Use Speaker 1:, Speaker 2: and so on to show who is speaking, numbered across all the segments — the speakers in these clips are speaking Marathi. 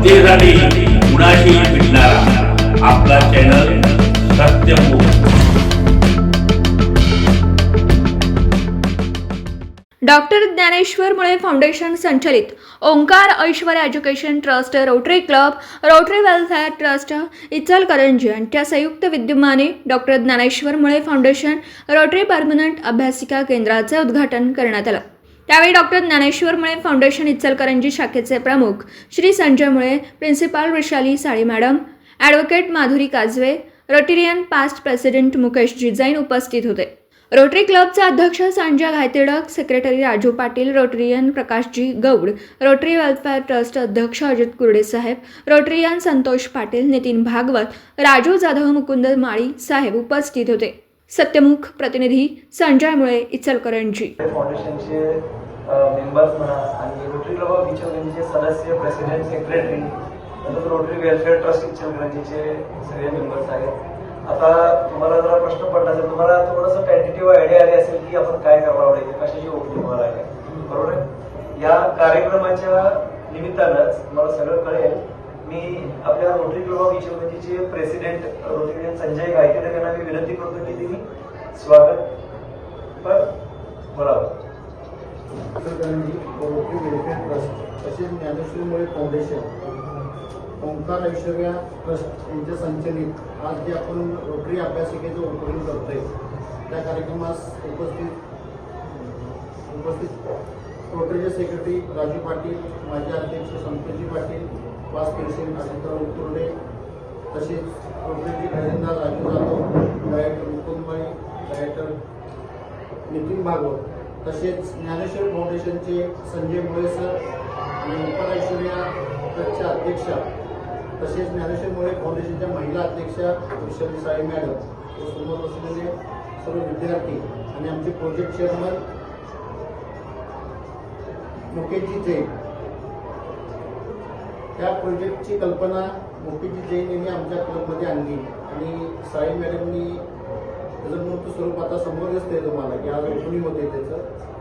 Speaker 1: सत्तेसाठी कुणाशी भेटणारा आपला channel Satyamukh
Speaker 2: doctor Dnyaneshwar Mule foundation संचलित Omkar Aishwar education trust rotary club rotary welfare trust Ichalkaranji यांच्या संयुक्त विद्यमाने doctor Dnyaneshwar Mule foundation rotary permanent अभ्यासिका केंद्राचे उद्घाटन करण्यात आलं. त्यावेळी डॉक्टर ज्ञानेश्वर मुळे फाउंडेशन इचलकरंजी शाखेचे प्रमुख श्री संजय मुळे principal Vrushali Sali madam advocate Madhuri Kajwe Rotarian past president Mukesh Jijain उपस्थित होते. रोटरी क्लबचे अध्यक्ष संजय घायतेडक सेक्रेटरी राजू पाटील रोटरियन प्रकाशजी गौड रोटरी वेलफेअर ट्रस्ट अध्यक्ष अजित कुर्डे साहेब रोटरियन संतोष पाटील नितीन भागवत राजू जाधव मुकुंद माळी साहेब उपस्थित होते. सत्यमुख प्रतिनिधी संजय मुळे इचलकरंजी.
Speaker 3: फाउंडेशनचे मेंबर्स म्हणा आणि रोटरी क्लब ऑफ इचलकरंजीचे सदस्य प्रेसिडेंट सेक्रेटरी तसंच रोटरी वेलफेअर ट्रस्ट इचलकरंजीचे सगळे मेंबर्स आहेत. आता तुम्हाला जरा प्रश्न पडला असेल तुम्हाला थोडंसं टेंटेटिव्ह आयडिया आली असेल की आपण काय करावं लागेल कशाची ओपनिंग व्हायला आहे बरोबर आहे? या कार्यक्रमाच्या निमित्तानंच मला सगळं कळेल मी आपल्या रोटरी क्लब ऑफ इचलकरंजीचे प्रेसिडेंट रोटरी संजय गायकवाड यांना मी विनंती करतो की तुम्ही स्वागत पण बोलावं.
Speaker 4: इचलकरंजी रोटरी वेलफेअर ट्रस्ट तसेच ज्ञानेश्वरीमुळे फाउंडेशन ओंकार ऐश्वर्या ट्रस्ट यांच्या संचलित आज जे आपण रोटरी अभ्यासिकेचं उपक्रम करतोय त्या कार्यक्रमास उपस्थित उपस्थित रोटरीचे सेक्रेटरी राजू पाटील माजी अध्यक्ष संतोषजी पाटील वास पेन्शन आदित्यराव कुर्डे तसेच रोटरीचे खजिनदार राजू जाधव डायरेक्टर मुकुंदबाई डायरेक्टर नितीन भागवत. तसेच ज्ञानेश्वर फाउंडेशनचे संजय मुळे सर आणि उपराश्वर्या अध्यक्षा तसेच ज्ञानेश्वर मुळे फाउंडेशनच्या महिला अध्यक्षा वृषभी साई मॅडम हे समोर असलेले सर्व विद्यार्थी आणि आमचे प्रोजेक्ट चेअरमन मुकेशजी जैन. त्या प्रोजेक्टची कल्पना मुकेशजी जैन यांनी आमच्या क्लबमध्ये आणली आणि साई मॅडमनी त्याचं मूर्त स्वरूप आता समोर दिसतंय तुम्हाला की आज ओपनिंग होते त्याचं.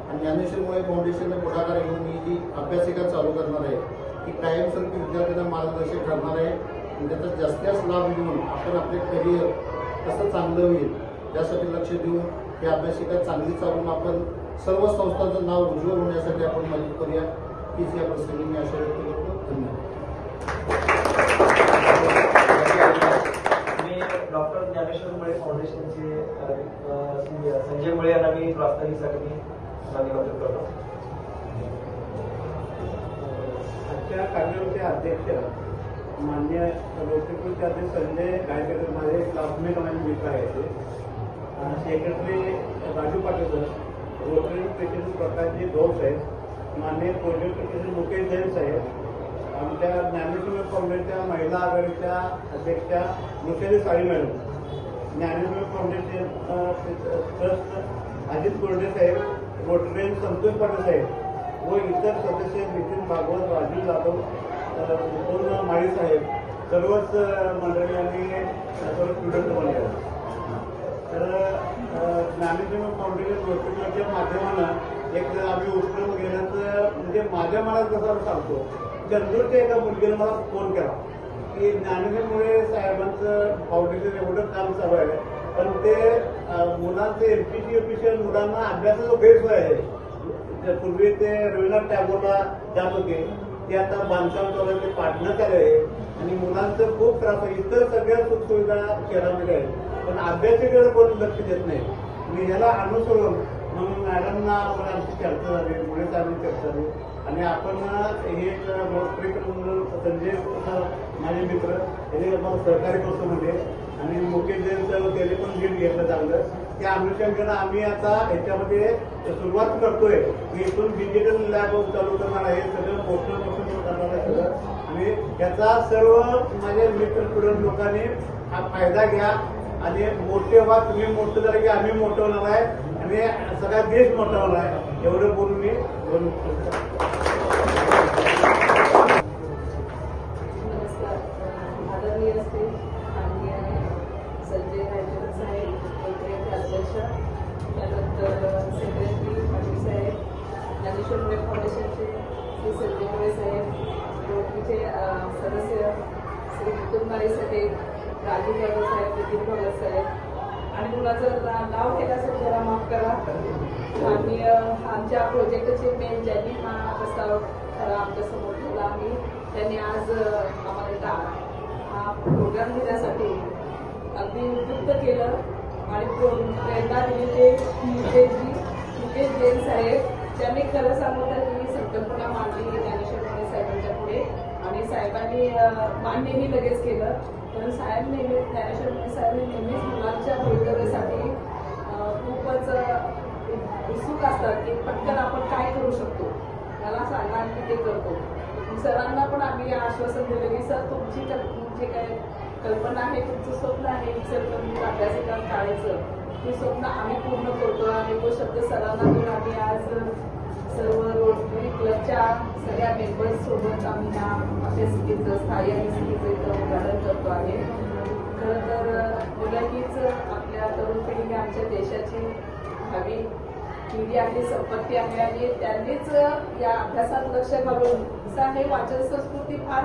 Speaker 4: आणि ज्ञानेश्वरमुळे फाउंडेशनने पुढाकार घेऊन ही जी अभ्यासिका चालू करणार आहे ती कायमस्वरूपी विद्यार्थ्यांना मार्गदर्शक ठरणार आहे. आणि त्याचा जास्तीत जास्त लाभ घेऊन आपण आपले करिअर कसं चांगलं होईल यासाठी लक्ष देऊन ही अभ्यासिका चांगली चालून आपण सर्व संस्थांचं नाव उज्ज्वल होण्यासाठी आपण मदत करूया. हीच या प्रसंगी मी आशा व्यक्त करतो. धन्यवाद
Speaker 3: मी डॉक्टर ज्ञानेश्वर मुळे फाउंडेशनचे संजय- मुळे यांना मी प्रास्ताविकसाठी मी धन्यवाद करतो.
Speaker 5: आजच्या कार्यक्रमाचे अध्यक्ष मान्य रोटेपूरचे अध्यक्ष संजय गायकर माझे क्लासमेट माझे मित्र आहेत secretary Raju Patil sir rotary president Prakashji Gaus आहेत. मान्य प्रोजेक्ट प्रेसिडेंट मुकेश जैन साहेब. आमच्या ज्ञानेश्वर फाउंडेशनच्या महिला आघाडीच्या अध्यक्षा Mukesh Sali madam Dnyaneshwar foundation trust Ajit Gorde साहेब रोटरीयन संतोष पाटील साहेब व इतर सदस्य नितीन भागवत राजीव जाधव अ, माळी साहेब. सर्वच मंडळी आणि सर्व स्टुडंट पण आहेत. तर ज्ञानेश्वर फाउंडेशन हॉस्पिटलच्या माध्यमानं एक आम्ही उपक्रम गेलं तर म्हणजे माझ्या मनात कसं सांगतो चंदूरच्या एका मुलगीनं मला फोन केला. की ज्ञानेश्वरमुळे साहेबांचं फाउंडेशन एवढं काम चालू आहे पण ते अ, पी एमपीसी ऑफिशियल मुलांना अभ्यासाचा गैरसोय आहे. पूर्वी ते रवींद्रनाथ टागोरला जात होते. ते आता बांधकाम चालू ते पाडण्यात आले आहे. आणि मुलांचं खूप त्रास आहे. इतर सगळ्या सुखसुविधा शहरामध्ये आहेत. पण अभ्यासाकडे कोण लक्ष देत नाही. आणि ह्याला अनुसरून मग मॅडमना आपण आमची चर्चा झाली मुळे आम्ही चर्चा झाली. आणि आपण हे एक म्हणून संजय माझे मित्र. यांनी आपण सहकार्य करतो म्हणजे. आणि मुकेश जैनचं त्याने पण लीड घेतलं चांगलं. त्या अनुषंगानं आम्ही आता याच्यामध्ये सुरुवात करतोय. की इथून डिजिटल लॅब चालू करणार आहे. सगळं पोस्टर पोस्टर करणार आहे सगळं. आणि याचा सर्व माझे मित्र स्टुडंट लोकांनी हा फायदा घ्या. आणि मोठे व्हा. तुम्ही मोठं झालं की आम्ही मोठं होणार आहे. आणि सगळा देश मोठा होणार आहे. एवढं बोलून मी बोलू
Speaker 6: मुळे फाउंडेशनचे श्री संजय मुळे साहेब रोटरीचे सदस्य श्री मुकुंदमाई साहेब राजू यादव साहेब नितीन भगत साहेब आणि मुलाचं नाव घेत जरा माफ करा. आणि आमच्या प्रोजेक्टचे मेन ज्यांनी हा प्रस्ताव खरा आमच्या ठेवला आम्ही त्यांनी आज आम्हाला हा प्रोग्राम घेण्यासाठी अगदी उपयुक्त केलं. आणि प्रेरणा दिली ते मुकेशजी मुकेश जैन साहेब ज्यांनी खरं सांगू तर ही संकल्पना मांडली ज्ञानेश्वर साहेबांच्या पुढे. आणि साहेबांनी मान्यही लगेच केलं. पण साहेब नेहमी ज्ञानेश्वर माने साहेबांनी नेहमीच मुलांच्या भवितव्यासाठी खूपच उत्सुक असतात की पटकन आपण काय करू शकतो. मला सांगा आणि ते करतो. सरांना पण आम्ही आश्वासन दिलं की सर तुमची कल- तुमची काय कल्पना आहे तुमचं स्वप्न आहे इचलकरंजी अभ्यासिका शाळेचं ते स्वप्न आम्ही पूर्ण करतो आणि तो शब्द सरांना देऊन आम्ही आज सर्व रोटरी क्लबच्या सगळ्या मेंबर्स सोबत आम्ही ह्या अभ्यासिकेचं स्थायी अभ्यासिकेचं इथं उद्घाटन करतो आहे. खरं तर मुलं आपल्या तरुण पिढी आमच्या देशाची भावी पिढी आहे संपत्ती आहे आणि त्यांनीच या अभ्यासात लक्ष घालून हे वाचन संस्कृती फार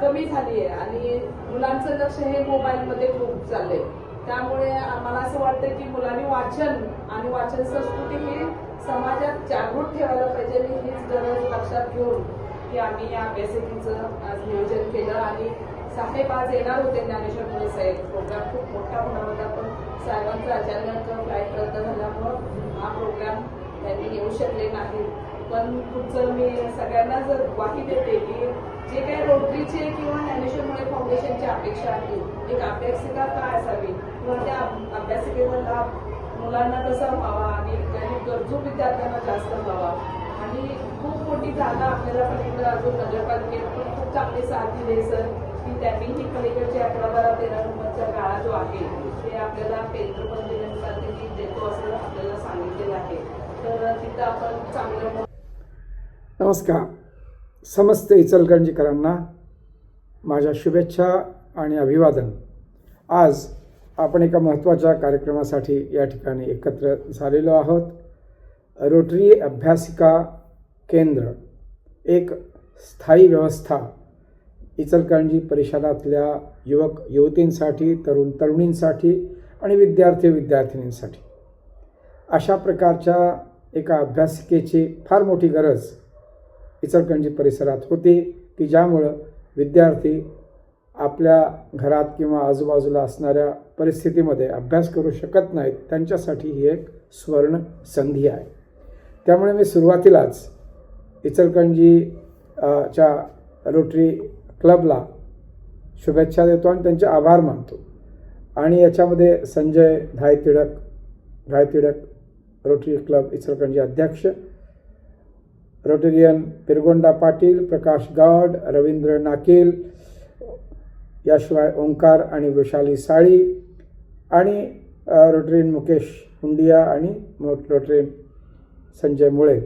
Speaker 6: कमी झाली आहे आणि मुलांचं लक्ष हे मोबाईलमध्ये खूप चाललंय. त्यामुळे आम्हाला असं वाटतं की मुलांनी वाचन आणि वाचन संस्कृती ही समाजात जागृत ठेवायला पाहिजे आणि हीच गरज लक्षात घेऊन की आम्ही या अभ्यासिकेचं आज नियोजन केलं आणि साहेब आज येणार होते ज्ञानेश्वर मुले साहेब. प्रोग्राम खूप मोठा होणार होता पण साहेबांचा अचानक फ्लाईट रद्द झाल्यामुळं हा प्रोग्राम त्यांनी येऊ शकले नाही पण पुढचं मी सगळ्यांना जर ग्वाही देते की जे काही रोटरीचे किंवा ज्ञानेश्वर मुळे फाउंडेशनची अपेक्षा आहे एक अभ्यासिका काय असावी? किंवा त्या अभ्यासिकेचा लाभ मुलांना कसा व्हावा आणि काही गरजू विद्यार्थ्यांना जास्त व्हावा? आणि खूप मोठी जागा आपल्याला पलीकडे अजून नगरपालिकेत पण खूप चांगली साथ दिली सर. की त्यांनी ही पलीकडची अकरा बारा तेरा नंबरचा काळा जो आहे ते आपल्याला पेंटर पण देतो असं आपल्याला सांगितलेलं आहे. तर तिथं आपण चांगलं
Speaker 7: नमस्कार. समस्त इचलकरंजीकरांना माझ्या शुभेच्छा आणि अभिवादन. आज आपण एका महत्त्वाच्या कार्यक्रमासाठी या ठिकाणी एकत्र झालेलो आहोत. रोटरी अभ्यासिका केंद्र एक स्थायी व्यवस्था इचलकरंजी परिषदातल्या युवक युवतींसाठी तरुण तरुणींसाठी आणि विद्यार्थी विद्यार्थिनींसाठी. अशा प्रकारच्या एका अभ्यासिकेची फार मोठी गरज इचलकरंजी परिसरात होती की ज्यामुळं विद्यार्थी आपल्या घरात किंवा आजूबाजूला असणाऱ्या परिस्थितीमध्ये अभ्यास करू शकत नाहीत त्यांच्यासाठी ही एक स्वर्ण संधी आहे. त्यामुळे मी सुरुवातीलाच इचलकरंजी च्या रोटरी क्लबला शुभेच्छा देतो आणि त्यांचे आभार मानतो. आणि याच्यामध्ये संजय धायतिडक धायतिडक रोटरी क्लब इचलकरंजी अध्यक्ष रोटेरियन पिरगोंडा पाटील प्रकाश गावड रवींद्र नाकेल याशिवाय ओंकार आणि वृषाली साळी आणि रोटरीन मुकेश हुंडिया आणि रोटरीन संजय मुळे.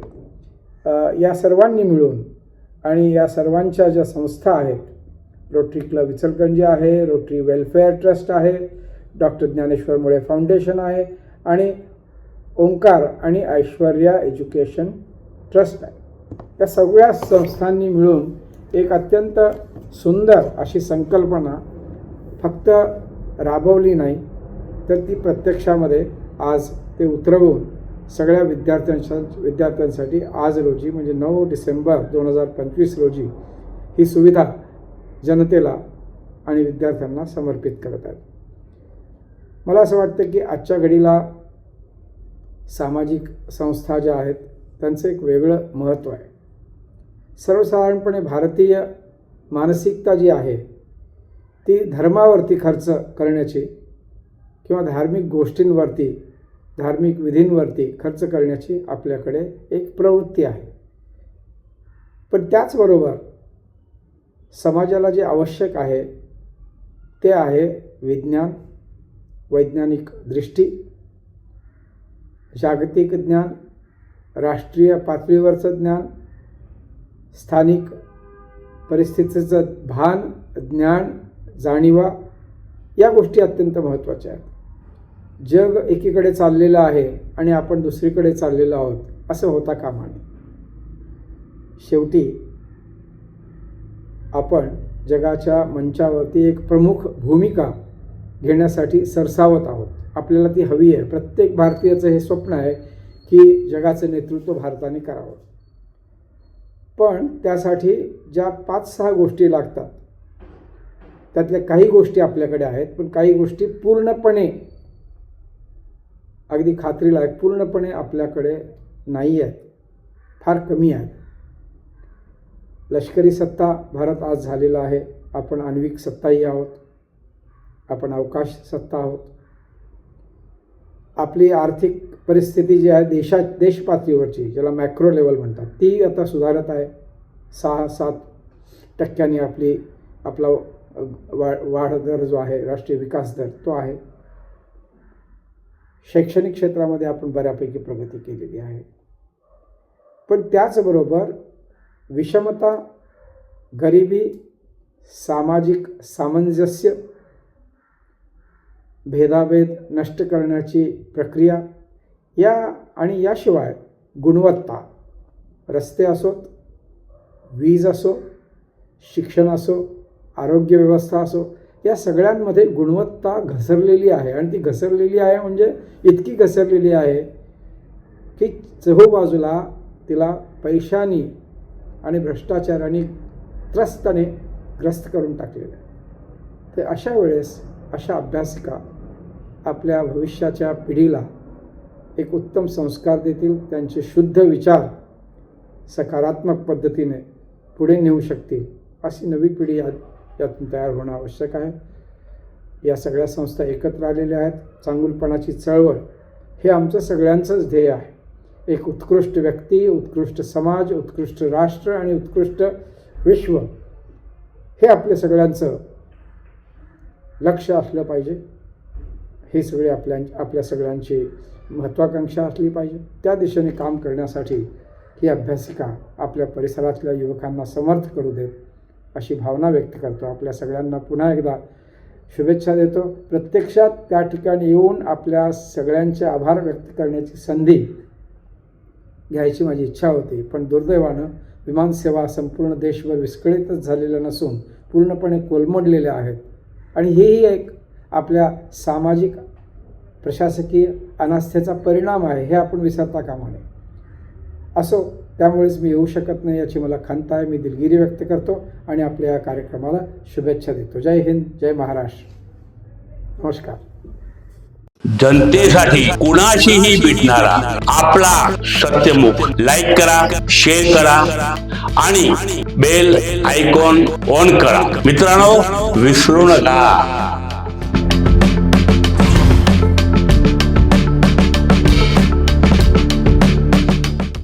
Speaker 7: या सर्वांनी मिळून आणि या सर्वांच्या ज्या संस्था आहेत रोटरी क्लब इचलकरंजी आहे रोटरी वेलफेअर ट्रस्ट आहे डॉक्टर ज्ञानेश्वर मुळे फाउंडेशन आहे आणि ओंकार आणि ऐश्वर्या एज्युकेशन ट्रस्ट आहे. या सगळ्या संस्थांनी मिळून एक अत्यंत सुंदर अशी संकल्पना फक्त राबवली नाही तर ती प्रत्यक्षामध्ये आज ते उतरवून सगळ्या विद्यार्थ्यांच्या विद्यार्थ्यांसाठी आज रोजी म्हणजे नऊ डिसेंबर दोन हजार पंचवीस रोजी ही सुविधा जनतेला आणि विद्यार्थ्यांना समर्पित करत आहेत. मला असं वाटतं की आजच्या घडीला सामाजिक संस्था ज्या आहेत त्यांचं एक वेगळं महत्त्व आहे. सर्वसाधारणपणे भारतीय मानसिकता जी आहे ती धर्मावरती खर्च करण्याची किंवा धार्मिक गोष्टींवरती धार्मिक विधींवरती खर्च करण्याची आपल्याकडे एक प्रवृत्ती आहे. पण त्याचबरोबर समाजाला जे आवश्यक आहे ते आहे विज्ञान वैज्ञानिक दृष्टी जागतिक ज्ञान राष्ट्रीय पातळीवरचं ज्ञान स्थानिक परिस्थितीचं भान ज्ञान जाणीवा या गोष्टी अत्यंत महत्त्वाच्या आहेत. जग एकीकडे चाललेलं आहे आणि आपण दुसरीकडे चाललेलो आहोत असं होता कामा नये. शेवटी आपण जगाच्या मंचावरती एक प्रमुख भूमिका घेण्यासाठी सरसावत आहोत. आपल्याला ती हवी आहे. प्रत्येक भारतीयाचं हे स्वप्न आहे की जगाचं नेतृत्व भारताने करावं. पण त्यासाठी ज्या पाच सहा गोष्टी लागतात त्यातल्या काही गोष्टी आपल्याकडे आहेत पण काही गोष्टी पूर्णपणे अगदी खात्रीला आहे पूर्णपणे आपल्याकडे नाही आहेत फार कमी आहेत. लष्करी सत्ता भारत आज झालेला आहे. आपण आण्विक सत्ताही आहोत. आपण अवकाश सत्ता आहोत. आपली आर्थिक परिस्थिती जी आहे देशात देशपातळीवरची ज्याला मॅक्रो लेवल म्हणतात ती आता सुधारत आहे. सहा सात टक्क्यांनी आपली आपला वा वाढ दर जो आहे राष्ट्रीय विकास दर तो आहे. शैक्षणिक क्षेत्रामध्ये आपण बऱ्यापैकी प्रगती केलेली आहे. पण त्याचबरोबर विषमता गरिबी सामाजिक सामंजस्य भेदाभेद नष्ट करण्याची प्रक्रिया या आणि याशिवाय गुणवत्ता. रस्ते असोत वीज असो शिक्षण असो आरोग्य व्यवस्था असो या सगळ्यांमध्ये गुणवत्ता घसरलेली आहे. आणि ती घसरलेली आहे म्हणजे इतकी घसरलेली आहे की चहूबाजूला तिला पैशानी आणि भ्रष्टाचाराने त्रस्ताने ग्रस्त करून टाकलेलं आहे. तर अशा वेळेस अशा अभ्यासिका आपल्या भविष्याच्या पिढीला एक उत्तम संस्कार देतील त्यांचे शुद्ध विचार सकारात्मक पद्धतीने पुढे नेऊ शकतील. अशी नवी पिढी या यातून तयार होणं आवश्यक आहे. या सगळ्या संस्था एकत्र आलेल्या आहेत. चांगुलपणाची चळवळ हे आमचं सगळ्यांचंच ध्येय आहे. एक उत्कृष्ट व्यक्ती उत्कृष्ट समाज उत्कृष्ट राष्ट्र आणि उत्कृष्ट विश्व हे आपल्या सगळ्यांचं लक्ष असलं पाहिजे. हे सगळे आपल्या आपल्या सगळ्यांची महत्त्वाकांक्षा असली पाहिजे. त्या दिशेने काम करण्यासाठी ही अभ्यासिका आपल्या परिसरातल्या युवकांना समर्थ करू देत अशी भावना व्यक्त करतो. आपल्या सगळ्यांना पुन्हा एकदा शुभेच्छा देतो. प्रत्यक्षात त्या ठिकाणी येऊन आपल्या सगळ्यांचे आभार व्यक्त करण्याची संधी घ्यायची माझी इच्छा होती. पण दुर्दैवानं विमानसेवा संपूर्ण देशभर विस्कळीतच झालेल्या नसून पूर्णपणे कोलमडलेल्या आहेत. आणि हेही एक आपल्या सामाजिक प्रशासकीय अनास्थेचा परिणाम आहे हे आपण विसरता कामा नये. असो त्यामुळेच मी येऊ शकत नाही याची मला खंत आहे मी दिलगिरी व्यक्त करतो आणि आपल्या या कार्यक्रमाला शुभेच्छा देतो. जय हिंद जय महाराष्ट्र. नमस्कार.
Speaker 1: जनतेसाठी कुणाशीही भेटणारा आपला सत्यमुख लाईक करा शेअर करा आणि बेल आयकॉन ऑन करा. मित्रांनो विसरू नका.